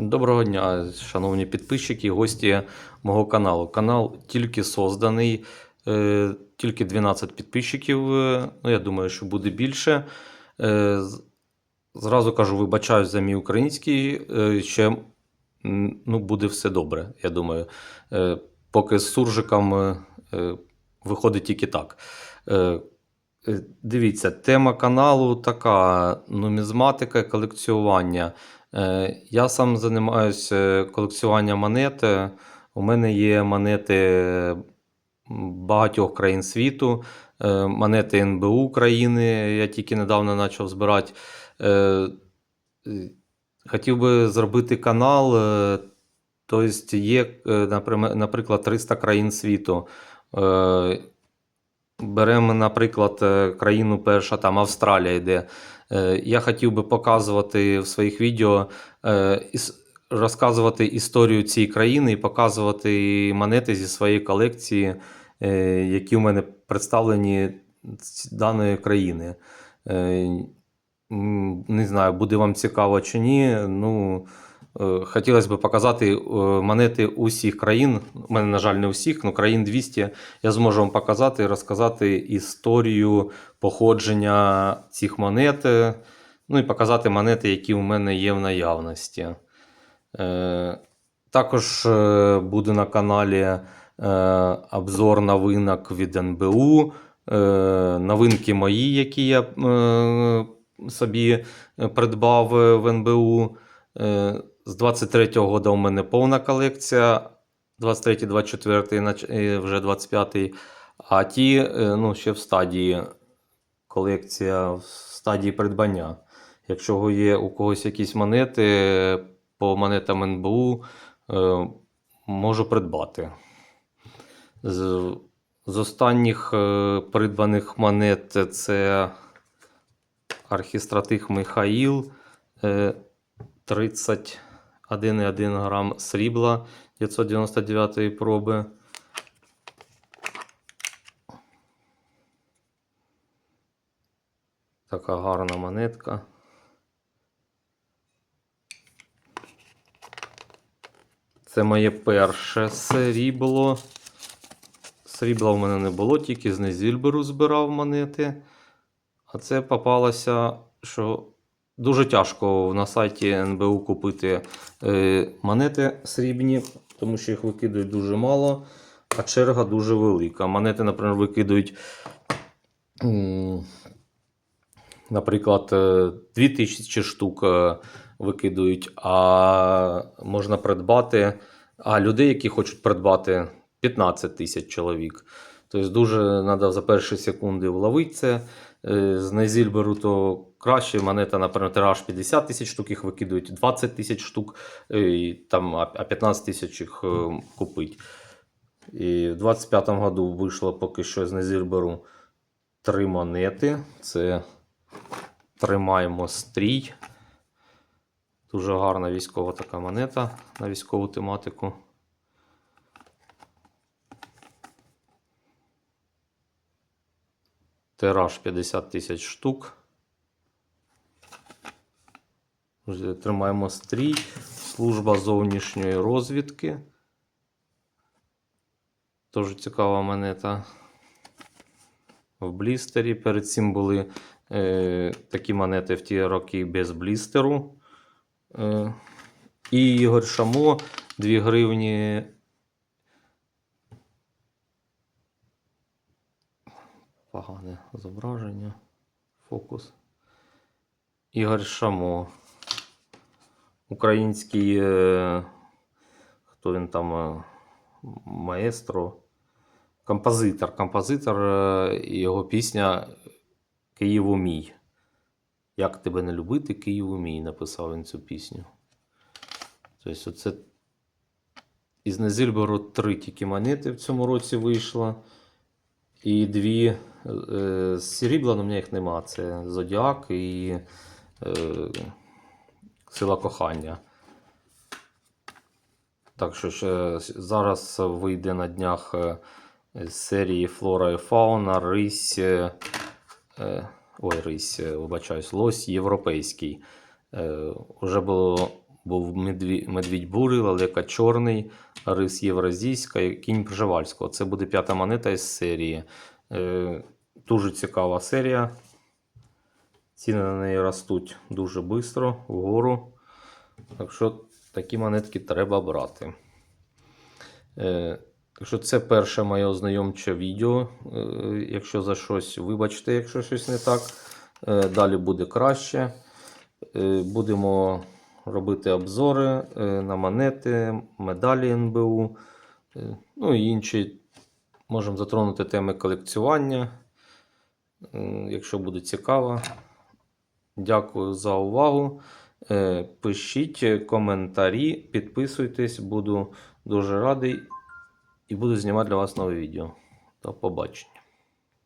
Доброго дня, шановні підписчики і гості мого каналу. Канал тільки созданий, е, тільки 12 підписчиків. е, Ну, я думаю, що буде більше. Е, Зразу кажу, вибачаюсь за мій український. Ще ну, буде все добре, я думаю. Поки з суржиком виходить тільки так. Дивіться, тема каналу така: нумізматика і колекціювання. Е, Я сам займаюся колекціюванням монет. У мене є монети багатьох країн світу, е, монети НБУ України. Я тільки недавно почав збирати. Е, Хотів би зробити канал. Тобто є, наприклад, 300 країн світу. Беремо, наприклад, е, країну перша, там Австралія йде. Е, Я хотів би показувати в своїх відео, е, розказувати історію цієї країни і показувати монети зі своєї колекції, які в мене представлені з даної країни. Не знаю, буде вам цікаво чи ні. Ну, хотілося б показати е, монети усіх країн. У мене, на жаль, не усіх, але країн 200. Я зможу вам показати і розказати історію походження цих монет. е, Ну і показати монети, які у мене є в наявності. Е, Також е, буде на каналі е, обзор новинок від НБУ, е, новинки мої, які я е, собі е, придбав е, в НБУ. З 23-го года у мене повна колекція. 23, 24, вже 25-й. А ті е, ну, ще в стадії колекція, в стадії придбання. Якщо є у когось якісь монети, по монетам НБУ е, можу придбати. З останніх е, придбаних монет це архістратих Михаїл 30. 1,1 грам срібла 999 проби. Така гарна монетка. Це моє перше срібло. Срібла в мене не було, тільки з Незільберу збирав монети. А це попалося, що дуже тяжко на сайті НБУ купити е, монети срібні, тому що їх викидають дуже мало, а черга дуже велика. Монети, наприклад, викидають. Наприклад, е, 2000 штук е, викидують, а можна придбати. А людей, які хочуть придбати 15 тисяч чоловік. Тобто дуже треба за перші секунди вловити це. Е, З Нейзільберу то краще. Монета, наприклад, тираж 50 тисяч штук, їх викидують 20 тисяч штук, е, і там, а а 15 тисяч їх е, купить. І в 25-му году вийшло поки що з Нейзільберу три монети. Це Тримаємо стрій. Дуже гарна військова така монета на військову тематику. Тираж 50 тисяч штук. Тримаємо стрій. Служба зовнішньої розвідки. Дуже цікава монета. В блістері. Перед цим були е, такі монети в ті роки без блістеру. Е, і Ігор Шамо 2 гривні. Погане зображення. Фокус. Ігор Шамо. Український. Е, хто він там? Е, маестро. Композитор. Композитор, е, його пісня Києву мій. Як тебе не любити, Києву мій, написав він цю пісню. Тобто, це із Незільберу три тільки монети в цьому році вийшло. І дві е, з срібла, але в мене їх нема. Це Зодіак і е, Сила кохання. Так що ще зараз вийде на днях е, з серії Флора і Фауна, Рись. е, е, Ой, рись, е, вибачаюсь, лось європейський. Е, Уже було Був медві... медвідь бурий, лелека чорний, рис Євразійська і кінь Пржевальського. Це буде п'ята монета із серії. Е, дуже цікава серія. Ціни на неї ростуть дуже швидко, вгору. Так що такі монетки треба брати. Е, так що це перше моє ознайомче відео. Е, якщо за щось, вибачте, якщо щось не так. Е, далі буде краще. Е, будемо робити обзори е, на монети, медалі НБУ, е, ну і інші. Можемо затронути теми колекціювання. Е, Якщо буде цікаво. Дякую за увагу. Пишіть коментарі, підписуйтесь, буду дуже радий і буду знімати для вас нове відео. До побачення.